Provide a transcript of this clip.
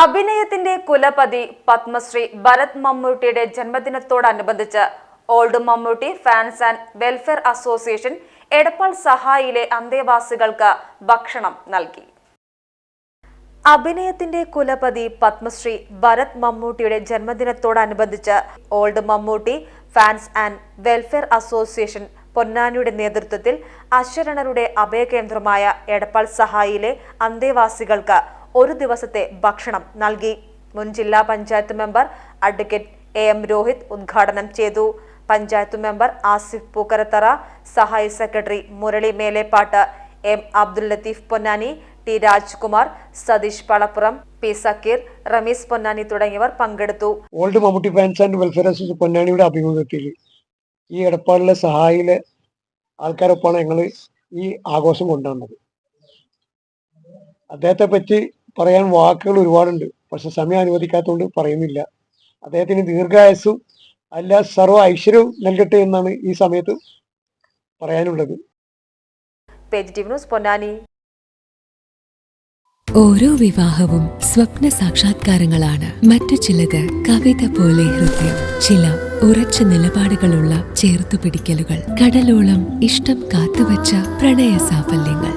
അഭിനയത്തിന്റെ കുലപതി പത്മശ്രീ ഭരത് മമ്മൂട്ടിയുടെ ജന്മദിനത്തോടനുബന്ധിച്ച് old Mammootty fans and welfare association Edappal സഹായിലെ അന്തേവാസികൾക്ക് ഭക്ഷണം നൽകി. അഭിനയത്തിന്റെ കുലപതി പത്മശ്രീ ഭരത് മമ്മൂട്ടിയുടെ ജന്മദിനത്തോടനുബന്ധിച്ച് old Mammootty fans and welfare association പൊന്നാനിയുടെ നേതൃത്വത്തിൽ അശ്വരണരുടെ അഭയകേന്ദ്രമായ എടപ്പാൾ സഹായിലെ അന്തേവാസികൾക്ക് ഒരു ദിവസത്തെ ഭക്ഷണം നൽകി. മുൻ ജില്ലാ panchayat member advocate A M Rohit ഉദ്ഘാടനം ചെയ്തു. Panchayat member Asif Pookkarathara Sahaya secretary Murali Melepatt M Abdul Latheef Ponnani T Rajkumar Satheesh Palappuram P Sakkeer Ramees Ponnani തുടങ്ങിയവർ പങ്കെടുത്തു. Old Mammootty fans and welfare association പൊന്നാനിയുടെ ആഭിമുഖ്യത്തിൽ ഈ എടപ്പാളിലെ സഹായിലെ ആൾക്കാരൊപ്പമാണ് ഞങ്ങൾ ഈ ആഘോഷം കൊണ്ടുവന്നത്. അദ്ദേഹത്തെ പറ്റി പറയാൻ വാക്കുകൾ ഒരുപാടുണ്ട്. പക്ഷെ സമയം അനുവദിക്കാത്തതുകൊണ്ട് പറയുന്നില്ല. അദ്ദേഹത്തിന് ദീർഘായസും അല്ല സർവ ഐശ്വര്യവും നൽകട്ടെ എന്നാണ് ഈ സമയത്ത് പറയാനുള്ളത്. Page T news Ponnani. ഓരോ വിവാഹവും സ്വപ്ന സാക്ഷാത്കാരങ്ങളാണ്. മറ്റു ചിലത് കവിത പോലെ ഹൃദയം ചില ഉറച്ച നിലപാടുകളുള്ള ചേർത്തുപിടിക്കലുകൾ കടലോളം ഇഷ്ടം കാത്തുവച്ച പ്രണയ സാഫല്യങ്ങൾ.